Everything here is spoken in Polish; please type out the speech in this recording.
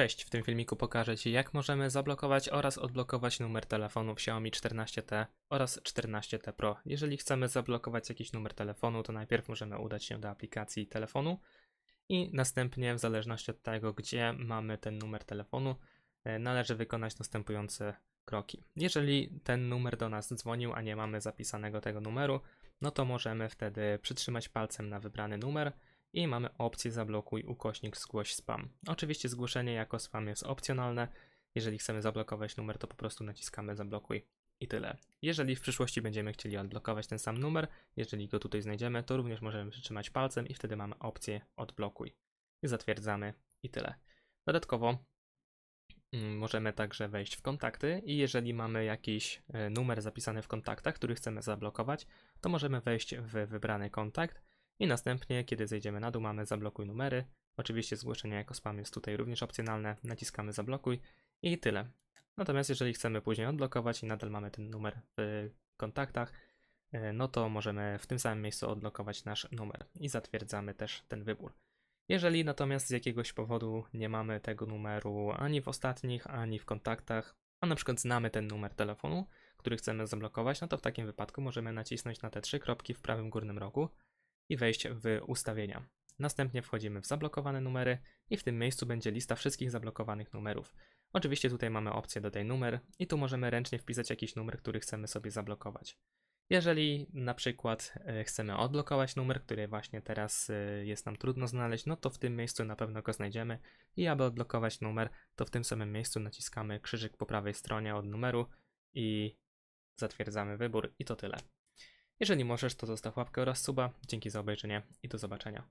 Cześć, w tym filmiku pokażę Ci jak możemy zablokować oraz odblokować numer telefonu w Xiaomi 14T oraz 14T Pro. Jeżeli chcemy zablokować jakiś numer telefonu, to najpierw możemy udać się do aplikacji telefonu i następnie w zależności od tego, gdzie mamy ten numer telefonu, e, należy wykonać następujące kroki. Jeżeli ten numer do nas dzwonił, a nie mamy zapisanego tego numeru, no to możemy wtedy przytrzymać palcem na wybrany numer i mamy opcję zablokuj ukośnik zgłoś spam. Oczywiście zgłoszenie jako spam jest opcjonalne. Jeżeli chcemy zablokować numer, to po prostu naciskamy zablokuj i tyle. Jeżeli w przyszłości będziemy chcieli odblokować ten sam numer, jeżeli go tutaj znajdziemy, to również możemy przytrzymać palcem i wtedy mamy opcję odblokuj. I zatwierdzamy i tyle. Dodatkowo mm, możemy także wejść w kontakty i jeżeli mamy jakiś e, numer zapisany w kontaktach, który chcemy zablokować, to możemy wejść w wybrany kontakt i następnie, kiedy zejdziemy na dół, mamy zablokuj numery. Oczywiście zgłoszenie jako spam jest tutaj również opcjonalne. Naciskamy zablokuj i tyle. Natomiast jeżeli chcemy później odblokować i nadal mamy ten numer w kontaktach, e, no to możemy w tym samym miejscu odblokować nasz numer i zatwierdzamy też ten wybór. Jeżeli natomiast z jakiegoś powodu nie mamy tego numeru ani w ostatnich, ani w kontaktach, a na przykład znamy ten numer telefonu, który chcemy zablokować, no to w takim wypadku możemy nacisnąć na te trzy kropki w prawym górnym rogu i wejść w ustawienia. Następnie wchodzimy w zablokowane numery i w tym miejscu będzie lista wszystkich zablokowanych numerów. Oczywiście tutaj mamy opcję dodaj numer i tu możemy ręcznie wpisać jakiś numer, który chcemy sobie zablokować. Jeżeli na przykład e, chcemy odblokować numer, który właśnie teraz e, jest nam trudno znaleźć, no to w tym miejscu na pewno go znajdziemy i aby odblokować numer, to w tym samym miejscu naciskamy krzyżyk po prawej stronie od numeru i zatwierdzamy wybór i to tyle. Jeżeli możesz, to zostaw łapkę oraz suba. Dzięki za obejrzenie i do zobaczenia.